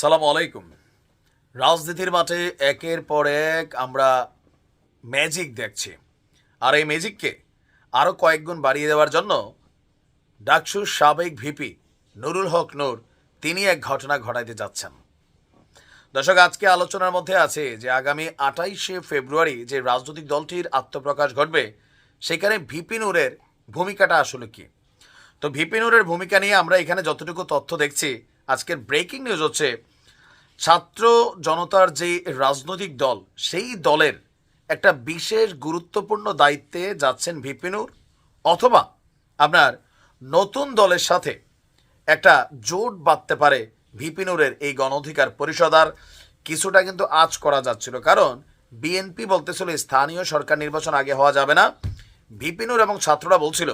সালাম আলাইকুম। রাজনীতির মাঠে একের পর এক আমরা ম্যাজিক দেখছি। আর এই ম্যাজিককে আরও কয়েকগুণ বাড়িয়ে দেওয়ার জন্য ডাকসুর সাবেক ভিপি নুরুল হক নূর, তিনি এক ঘটনা ঘটাইতে যাচ্ছেন। দর্শক, আজকে আলোচনার মধ্যে আছে যে আগামী আঠাইশে ফেব্রুয়ারি যে রাজনৈতিক দলটির আত্মপ্রকাশ ঘটবে, সেখানে ভিপি নূরের ভূমিকাটা আসলে কি? তো ভিপি নূরের ভূমিকা নিয়ে আমরা এখানে যতটুকু তথ্য দেখছি আজকের ব্রেকিং নিউজ হচ্ছে, ছাত্র জনতার যে রাজনৈতিক দল, সেই দলের একটা বিশেষ গুরুত্বপূর্ণ দায়িত্বে যাচ্ছেন ভিপিনুর অথবা আপনার নতুন দলের সাথে একটা জোট বাঁধতে পারে ভিপিনুরের এই গণ অধিকার পরিষদ, আর কিছুটা কিন্তু আজ করা যাচ্ছিল। কারণ বিএনপি বলতেছিল, স্থানীয় সরকার নির্বাচন আগে হওয়া যাবে না। ভিপিনুর এবং ছাত্ররা বলছিল,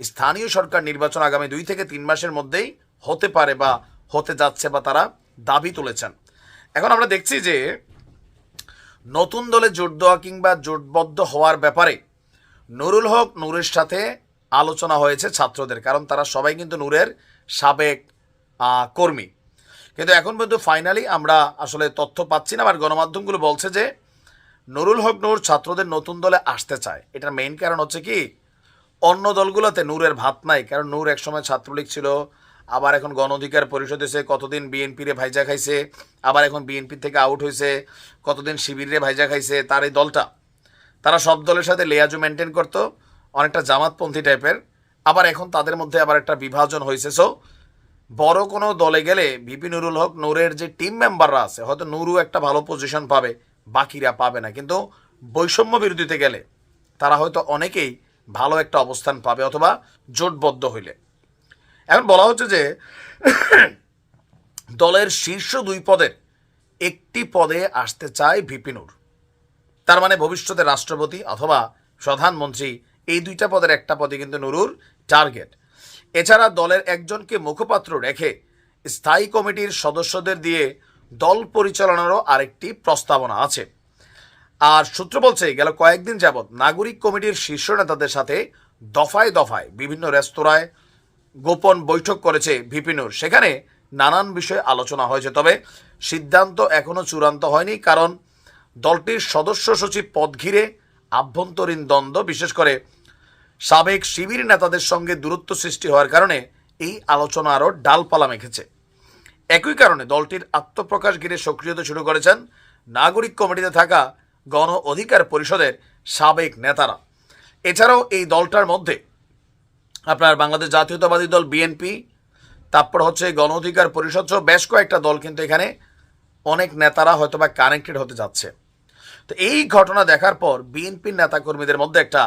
স্থানীয় সরকার নির্বাচন আগামী দুই থেকে তিন মাসের মধ্যেই হতে পারে বা হতে যাচ্ছে বা তারা দাবি তুলেছেন। এখন আমরা দেখছি যে নতুন দলে জোট দেওয়া কিংবা জোটবদ্ধ হওয়ার ব্যাপারে নুরুল হক নূরের সাথে আলোচনা হয়েছে ছাত্রদের, কারণ তারা সবাই কিন্তু নূরের সাবেক কর্মী। কিন্তু এখন পর্যন্ত ফাইনালি আমরা আসলে তথ্য পাচ্ছি না আর গণমাধ্যমগুলো বলছে যে নুরুল হক নূর ছাত্রদের নতুন দলে আসতে চায়। এটার মেইন কারণ হচ্ছে কি, অন্য দলগুলোতে নূরের ভাত নাই। কারণ নূর একসময় ছাত্রলীগ ছিল আবার এখন গণ অধিকার পরিষদ এসে কতদিন বিএনপিরে ভাইজা খাইছে, আবার এখন বিএনপি থেকে আউট হয়েছে কতদিন শিবিরে ভাইজা খাইছে, তার এই দলটা। তারা সব দলের সাথে লেয়াজু মেনটেন করতো, অনেকটা জামাতপন্থী টাইপের আবার এখন তাদের মধ্যে আবার একটা বিভাজন হয়েছে সো বড় কোনো দলে গেলে বিপি নুরুল হক নূরের যে টিম মেম্বাররা আছে, হয়তো নুরু একটা ভালো পজিশন পাবে, বাকিরা পাবে না। কিন্তু বৈষম্য বিরোধীতে গেলে তারা হয়তো অনেকেই ভালো একটা অবস্থান পাবে অথবা জোটবদ্ধ হইলে। এখন বলা হচ্ছে যে দলের শীর্ষ দুই পদের একটি পদে আসতে চায় ভিপিনুর তার মানে ভবিষ্যতে রাষ্ট্রপতি অথবা প্রধানমন্ত্রী এই দুইটা পদের একটা পদে কিন্তু নুরুর টার্গেট। এছাড়া দলের একজনকে মুখপাত্র রেখে স্থায়ী কমিটির সদস্যদের দিয়ে দল পরিচালনারও আরেকটি প্রস্তাবনা আছে। আর সূত্র বলছে, গেল কয়েকদিন যাবৎ নাগরিক কমিটির শীর্ষ নেতাদের সাথে দফায় দফায় বিভিন্ন রেস্তোরাঁয় গোপন বৈঠক করেছে ভিপিনুর। সেখানে নানান বিষয়ে আলোচনা হয়েছে, তবে সিদ্ধান্ত এখনও চূড়ান্ত হয়নি, কারণ দলটির সদস্য সচিব পদ ঘিরে আভ্যন্তরীণ দ্বন্দ্ব, বিশেষ করে সাবেক শিবির নেতাদের সঙ্গে দূরত্ব সৃষ্টি হওয়ার কারণে এই আলোচনা আরও ডালপালা মেখেছে। একই কারণে দলটির আত্মপ্রকাশ ঘিরে সক্রিয়তা শুরু করেছেন নাগরিক কমিটিতে থাকা গণ অধিকার পরিষদের সাবেক নেতারা। এছাড়াও এই দলটার মধ্যে আপনার বাংলাদেশ জাতীয়তাবাদী দল বিএনপি তারপর হচ্ছে গণ অধিকার পরিষদ সহ বেশ কয়েকটা দল কিন্তু এখানে অনেক নেতারা হয়তো বা কানেক্টেড হতে যাচ্ছে। তো এই ঘটনা দেখার পর বিএনপির নেতাকর্মীদের মধ্যে একটা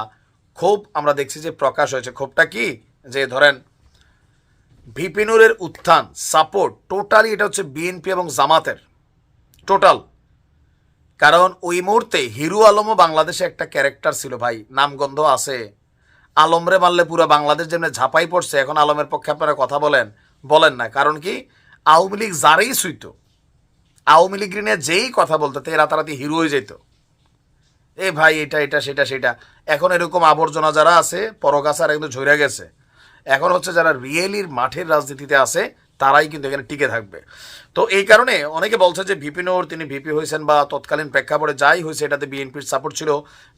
ক্ষোভ আমরা দেখছি যে প্রকাশ হয়েছে। ক্ষোভটা কি? যে ধরেন ভিপিনুরের উত্থান সাপোর্ট টোটালি এটা হচ্ছে বিএনপি এবং জামাতের। টোটাল কারণ ওই মুহূর্তে হিরু আলমও বাংলাদেশে একটা ক্যারেক্টার ছিল ভাই, নামগন্ধ আছে আলমরে মারলে পুরো বাংলাদেশ যেমন ঝাঁপাই পড়ছে, এখন আলমের পক্ষে আপনারা কথা বলেন বলেন না। কারণ কি? আওয়ামী লীগ যারাই সুইত আওয়ামী লীগ নিয়ে যেই কথা বলতো, তে রাতারাতি হিরো হয়ে যেত। এ ভাই, এটা এটা, সেটা সেটা। এখন এরকম আবর্জনা যারা আছে পরগাছার একদম ঝরে গেছে। এখন হচ্ছে যারা রিয়েলির মাঠের রাজনীতিতে আছে, তারাই কিন্তু এখানে টিকে থাকবে। তো এই কারণে অনেকে বলছে যে ভিপি নোর, তিনি ভিপি হয়েছেন বা তৎকালীন প্রেক্ষাপটে যাই হয়েছে, এটাতে বিএনপির সাপোর্ট ছিল,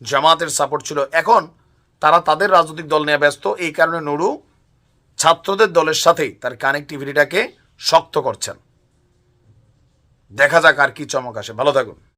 জামাতের সাপোর্ট ছিল। এখন তারা তাদের রাজনৈতিক দল নিয়ে ব্যস্ত। এই কারণে নুরু ছাত্রদের দলের সাথেই তার কানেক্টিভিটিটাকে শক্ত করছেন। দেখা যাক আর কি চমক আসে। ভালো থাকুন।